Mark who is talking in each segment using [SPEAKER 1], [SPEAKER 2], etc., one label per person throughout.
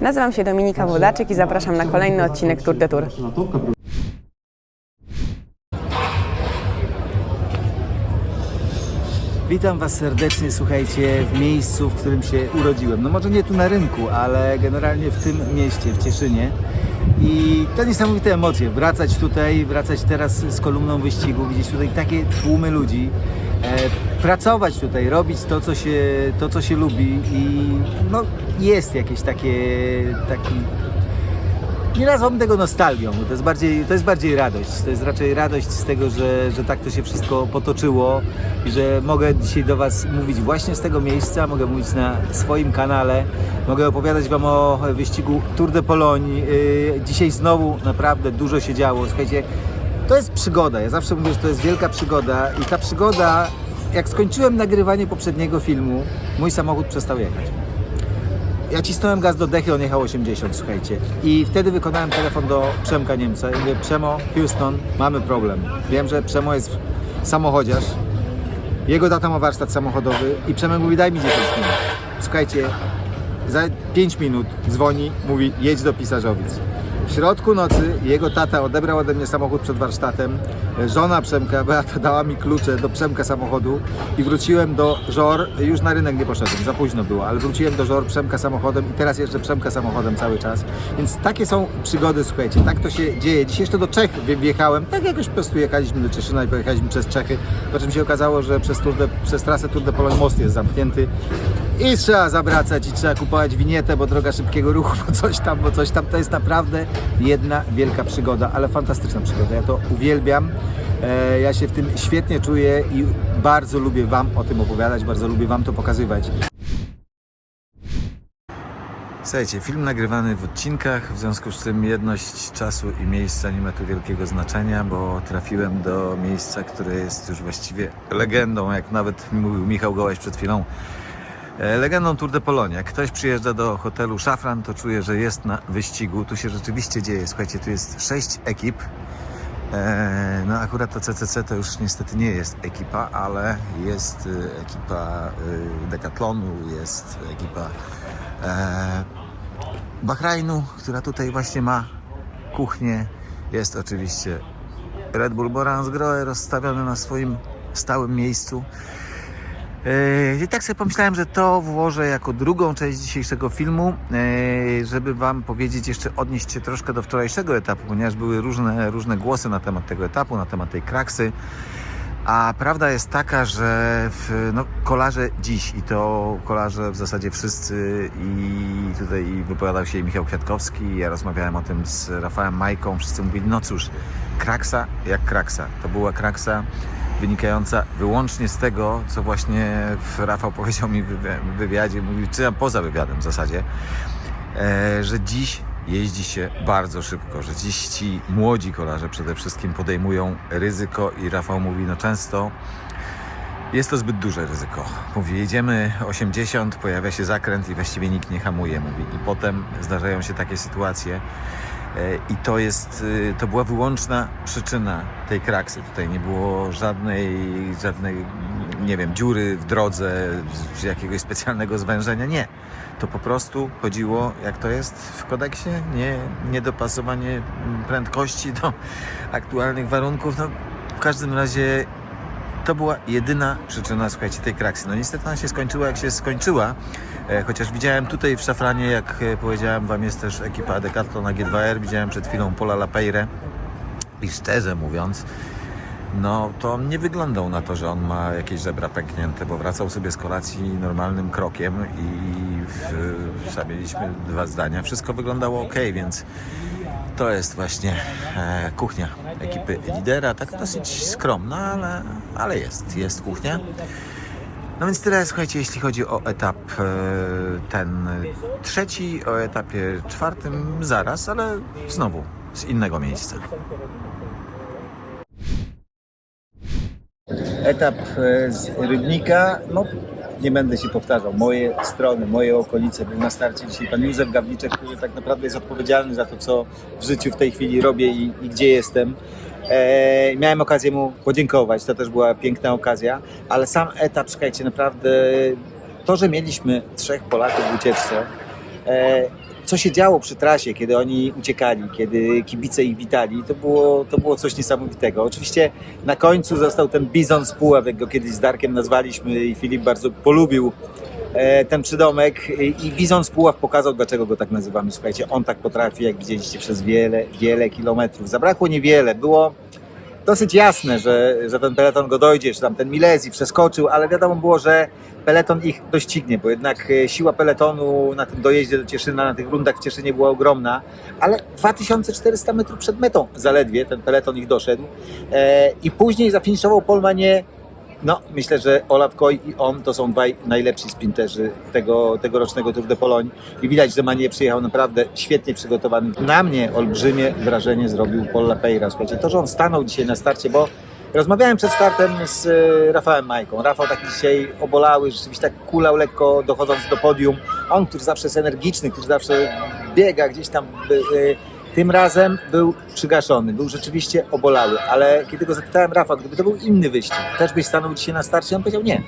[SPEAKER 1] Nazywam się Dominika Wodaczyk i zapraszam na kolejny odcinek Tour de Tour.
[SPEAKER 2] Witam Was serdecznie, słuchajcie, w miejscu, w którym się urodziłem. No może nie tu na rynku, ale generalnie w tym mieście, w Cieszynie. I to niesamowite emocje, wracać tutaj, wracać teraz z kolumną wyścigu, widzieć tutaj takie tłumy ludzi, pracować tutaj, robić to co, się, to, co się lubi i no jest jakieś takie, taki nie nazwałbym tego nostalgią, to jest bardziej, to jest bardziej radość. To jest raczej radość z tego, że, że tak to się wszystko potoczyło i że mogę dzisiaj do Was mówić właśnie z tego miejsca, mogę mówić na swoim kanale, mogę opowiadać Wam o wyścigu Tour de Pologne. Yy, Dzisiaj znowu naprawdę dużo się działo. Słuchajcie, to jest przygoda. Ja zawsze mówię, że to jest wielka przygoda i ta przygoda, jak skończyłem nagrywanie poprzedniego filmu, mój samochód przestał jechać. Ja cisnąłem gaz do dechy, on jechał 80, słuchajcie. I wtedy wykonałem telefon do Przemka Niemca i mówię, Przemo, Houston, mamy problem. Wiem, że Przemo jest samochodziarz, jego tata ma warsztat samochodowy i Przemek mówi, daj mi 10 minut. Słuchajcie, za 5 minut dzwoni, mówi, jedź do Pisarzowic. W środku nocy jego tata odebrał ode mnie samochód przed warsztatem. Żona Przemka, Beata, dała mi klucze do Przemka samochodu i wróciłem do Żor. Już na rynek nie poszedłem, za późno było, ale wróciłem do Żor Przemka samochodem i teraz jeszcze Przemka samochodem cały czas. Więc takie są przygody, słuchajcie, tak to się dzieje. Dziś jeszcze do Czech wje- wjechałem, tak jakoś po prostu jechaliśmy do Cieszyna i pojechaliśmy przez Czechy, po czym się okazało, że przez, Tour przez trasę Tour de Pologne most jest zamknięty i trzeba zawracać i trzeba kupować winietę, bo droga szybkiego ruchu, bo coś tam, bo coś tam. To jest naprawdę jedna wielka przygoda, ale fantastyczna przygoda. Ja to uwielbiam. E, Ja się w tym świetnie czuję i bardzo lubię Wam o tym opowiadać, bardzo lubię Wam to pokazywać. Słuchajcie, film nagrywany w odcinkach, w związku z czym jedność czasu i miejsca nie ma tu wielkiego znaczenia, bo trafiłem do miejsca, które jest już właściwie legendą, jak nawet mówił Michał Gołaś przed chwilą. E, Legendą Tour de Pologne. Jak ktoś przyjeżdża do hotelu Szafran, to czuje, że jest na wyścigu. Tu się rzeczywiście dzieje. Słuchajcie, tu jest sześć ekip. E, No akurat to CCC to już niestety nie jest ekipa, ale jest e, ekipa Decathlonu, jest ekipa Bahrajnu, która tutaj właśnie ma kuchnię. Jest oczywiście Red Bull Boransgrohe rozstawiony na swoim stałym miejscu. Yy, I tak sobie pomyślałem, że to włożę jako drugą część dzisiejszego filmu, yy, żeby Wam powiedzieć, jeszcze odnieść się troszkę do wczorajszego etapu, ponieważ były różne, różne głosy na temat tego etapu, na temat tej kraksy. A prawda jest taka, że w, no, kolarze dziś i to kolarze w zasadzie wszyscy i tutaj wypowiadał się Michał Kwiatkowski, ja rozmawiałem o tym z Rafałem Majką, wszyscy mówili, no cóż, kraksa jak kraksa. To była kraksa wynikająca wyłącznie z tego, co właśnie Rafał powiedział mi w wywi- w wywiadzie, mówił, czy poza wywiadem w zasadzie, e, że dziś jeździ się bardzo szybko, że dziś ci młodzi kolarze przede wszystkim podejmują ryzyko i Rafał mówi, no często jest to zbyt duże ryzyko. Mówi, jedziemy 80, pojawia się zakręt i właściwie nikt nie hamuje, mówi. I potem zdarzają się takie sytuacje i to jest, e, to była wyłączna przyczyna tej kraksy. Tutaj nie było żadnej, żadnej, nie wiem, dziury w drodze, czy jakiegoś specjalnego zwężenia. Nie. To po prostu chodziło, jak to jest w kodeksie, nie, niedopasowanie prędkości do aktualnych warunków. No, w każdym razie to była jedyna przyczyna, słuchajcie, tej kraksy. No niestety ona się skończyła, jak się skończyła. E, chociaż widziałem tutaj w Szafranie, jak e, powiedziałem Wam, jest też ekipa Decathlon na G2R. Widziałem przed chwilą Pola Lapeire. I szczerze mówiąc, no to on nie wyglądał na to, że on ma jakieś żebra pęknięte, bo wracał sobie z kolacji normalnym krokiem i w, zamieniliśmy dwa zdania. Wszystko wyglądało ok, więc to jest właśnie e, kuchnia ekipy lidera, tak dosyć skromna, ale, ale jest, jest kuchnia. No więc tyle, słuchajcie, jeśli chodzi o etap e, ten trzeci, o etapie czwartym zaraz, ale znowu z innego miejsca. Etap e, z Rybnika, no nie będę się powtarzał, moje strony, moje okolice, był na starcie. Dzisiaj pan Józef Gawliczek, który tak naprawdę jest odpowiedzialny za to, co w życiu w tej chwili robię i, i gdzie jestem. E, miałem okazję mu podziękować, to też była piękna okazja, ale sam etap, słuchajcie, naprawdę to, że mieliśmy trzech Polaków w ucieczce, e, co się działo przy trasie, kiedy oni uciekali, kiedy kibice ich witali, to było, to było coś niesamowitego. Oczywiście na końcu został ten bizon z Puław, jak go kiedyś z Darkiem nazwaliśmy i Filip bardzo polubił e, ten przydomek i bizon z Puław pokazał, dlaczego go tak nazywamy. Słuchajcie, on tak potrafi, jak widzieliście, przez wiele, wiele kilometrów. Zabrakło niewiele, było dosyć jasne, że, że ten peleton go dojdzie, że tam ten Milezi przeskoczył, ale wiadomo było, że peleton ich doścignie, bo jednak e, siła peletonu na tym dojeździe do Cieszyna, na tych rundach w Cieszynie była ogromna, ale 2400 metrów przed metą zaledwie ten peleton ich doszedł e, i później zafiniszował Polmanie no, myślę, że Olaf Koy i on to są dwaj najlepsi sprinterzy tego, tegorocznego Tour de Pologne i widać, że Manie przyjechał naprawdę świetnie przygotowany. Na mnie olbrzymie wrażenie zrobił Paul Lapeyra. Słuchajcie, to, że on stanął dzisiaj na starcie, bo rozmawiałem przed startem z e, Rafałem Majką. Rafał taki dzisiaj obolały, rzeczywiście tak kulał lekko dochodząc do podium. On, który zawsze jest energiczny, który zawsze biega gdzieś tam... tym razem był przygaszony, był rzeczywiście obolały, ale kiedy go zapytałem, Rafa, gdyby to był inny wyścig, też byś stanął dzisiaj na starcie? On powiedział nie.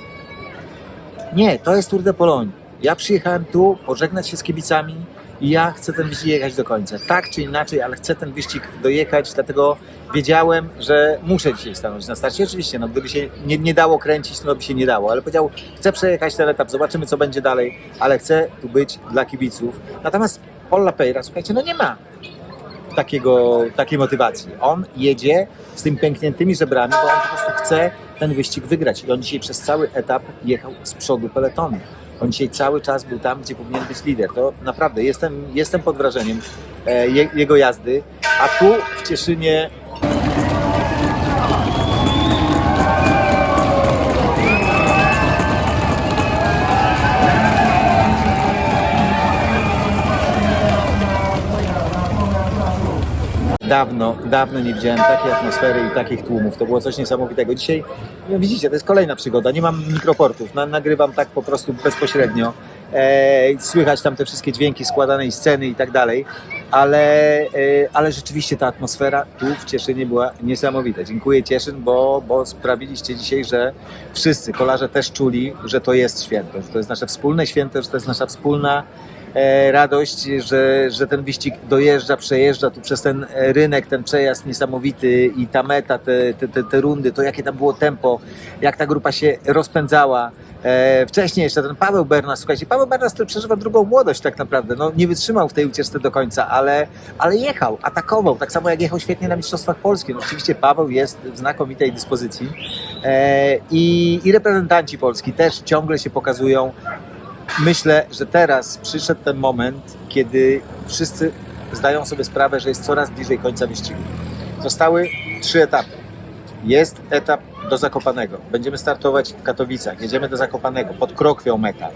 [SPEAKER 2] Nie, to jest Tour de Pologne. Ja przyjechałem tu pożegnać się z kibicami i ja chcę ten wyścig jechać do końca. Tak czy inaczej, ale chcę ten wyścig dojechać, dlatego wiedziałem, że muszę dzisiaj stanąć na starcie. Oczywiście, no, gdyby się nie, nie dało kręcić, to by się nie dało, ale powiedział, chcę przejechać ten etap, zobaczymy co będzie dalej, ale chcę tu być dla kibiców. Natomiast Paul Lapeyra, słuchajcie, no nie ma takiego, takiej motywacji. On jedzie z tymi pękniętymi żebrami, bo on po prostu chce ten wyścig wygrać. I on dzisiaj przez cały etap jechał z przodu peletonu. On dzisiaj cały czas był tam, gdzie powinien być lider. To naprawdę jestem, jestem pod wrażeniem e, je, jego jazdy. A tu w Cieszynie Dawno, dawno nie widziałem takiej atmosfery i takich tłumów. To było coś niesamowitego. Dzisiaj, no widzicie, to jest kolejna przygoda. Nie mam mikroportów, na, nagrywam tak po prostu bezpośrednio. E, słychać tam te wszystkie dźwięki składanej sceny i tak dalej, ale, e, ale rzeczywiście ta atmosfera tu w Cieszynie była niesamowita. Dziękuję Cieszyn, bo, bo sprawiliście dzisiaj, że wszyscy kolarze też czuli, że to jest święto, że to jest nasze wspólne święto, że to jest nasza wspólna radość, że, że ten wyścig dojeżdża, przejeżdża tu przez ten e, rynek, ten przejazd niesamowity i ta meta, te, te, te, te rundy, to jakie tam było tempo, jak ta grupa się rozpędzała. E, wcześniej jeszcze ten Paweł Bernas, słuchajcie, Paweł Bernas, który przeżywa drugą młodość tak naprawdę, no nie wytrzymał w tej ucieczce do końca, ale, ale jechał, atakował, tak samo jak jechał świetnie na Mistrzostwach Polski. No, oczywiście Paweł jest w znakomitej dyspozycji e, i, i reprezentanci Polski też ciągle się pokazują myślę, że teraz przyszedł ten moment, kiedy wszyscy zdają sobie sprawę, że jest coraz bliżej końca wyścigu. Zostały trzy etapy. Jest etap do Zakopanego. Będziemy startować w Katowicach. Jedziemy do Zakopanego, pod Krokwią meta.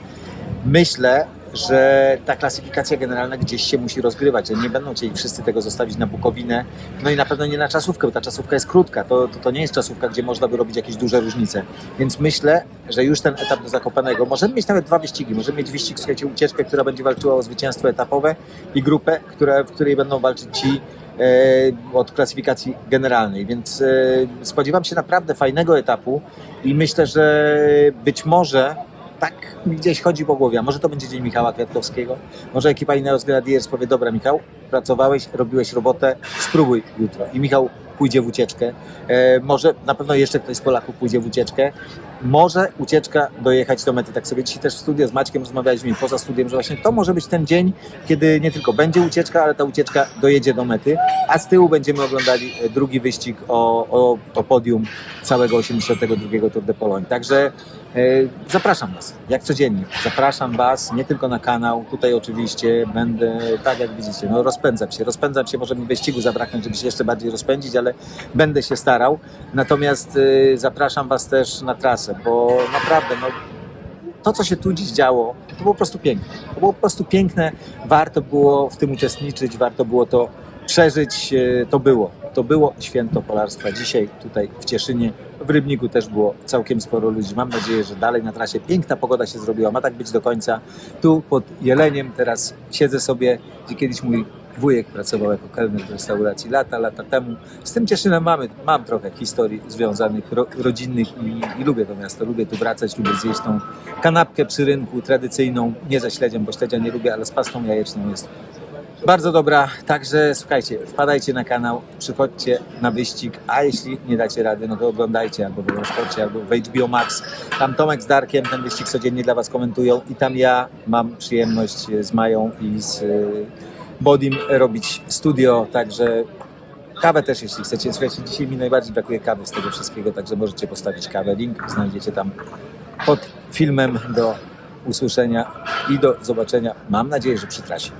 [SPEAKER 2] Myślę, że ta klasyfikacja generalna gdzieś się musi rozgrywać, że nie będą chcieli wszyscy tego zostawić na Bukowinę, no i na pewno nie na czasówkę, bo ta czasówka jest krótka, to, to, to nie jest czasówka, gdzie można by robić jakieś duże różnice. Więc myślę, że już ten etap do Zakopanego, możemy mieć nawet dwa wyścigi, możemy mieć wyścig, słuchajcie, ucieczkę, która będzie walczyła o zwycięstwo etapowe i grupę, w której będą walczyć ci e, od klasyfikacji generalnej, więc e, spodziewam się naprawdę fajnego etapu i myślę, że być może tak mi gdzieś chodzi po głowie, a może to będzie dzień Michała Kwiatkowskiego, może ekipa Ineos Grenadiers powie, dobra Michał, pracowałeś, robiłeś robotę, spróbuj jutro. I Michał pójdzie w ucieczkę, e, może na pewno jeszcze ktoś z Polaków pójdzie w ucieczkę, może ucieczka dojechać do mety. Tak sobie dzisiaj też w studio z Maćkiem rozmawialiśmy poza studiem, że właśnie to może być ten dzień, kiedy nie tylko będzie ucieczka, ale ta ucieczka dojedzie do mety, a z tyłu będziemy oglądali e, drugi wyścig o, o, o podium całego 82 Tour de Pologne. Także e, zapraszam Was, jak codziennie. Zapraszam Was nie tylko na kanał, tutaj oczywiście będę, tak jak widzicie, no rozpędzam się. Rozpędzam się, może mi wyścigu zabraknąć, żeby się jeszcze bardziej rozpędzić, ale będę się starał. Natomiast e, zapraszam Was też na trasę, bo naprawdę, no, to, co się tu dziś działo, to było po prostu piękne. To było po prostu piękne. Warto było w tym uczestniczyć, warto było to przeżyć. E, To było. To było święto polarstwa. Dzisiaj tutaj w Cieszynie, w Rybniku też było całkiem sporo ludzi. Mam nadzieję, że dalej na trasie piękna pogoda się zrobiła. Ma tak być do końca. Tu pod Jeleniem teraz siedzę sobie, gdzie kiedyś mój wujek pracował jako kelner w restauracji lata, lata temu. Z tym Cieszynem mamy, mam trochę historii związanych, ro, rodzinnych i, i lubię to miasto. Lubię tu wracać, lubię zjeść tą kanapkę przy rynku tradycyjną, nie ze śledziem, bo śledzia nie lubię, ale z pastą jajeczną jest bardzo dobra. Także słuchajcie, wpadajcie na kanał, przychodźcie na wyścig, a jeśli nie dacie rady, no to oglądajcie albo w Eurosporcie, albo w HBO Max. Tam Tomek z Darkiem ten wyścig codziennie dla Was komentują i tam ja mam przyjemność z Mają i z Bodim robić studio, także kawę też jeśli chcecie. Słuchajcie, dzisiaj mi najbardziej brakuje kawy z tego wszystkiego, także możecie postawić kawę. Link znajdziecie tam pod filmem do usłyszenia i do zobaczenia. Mam nadzieję, że przy trasie.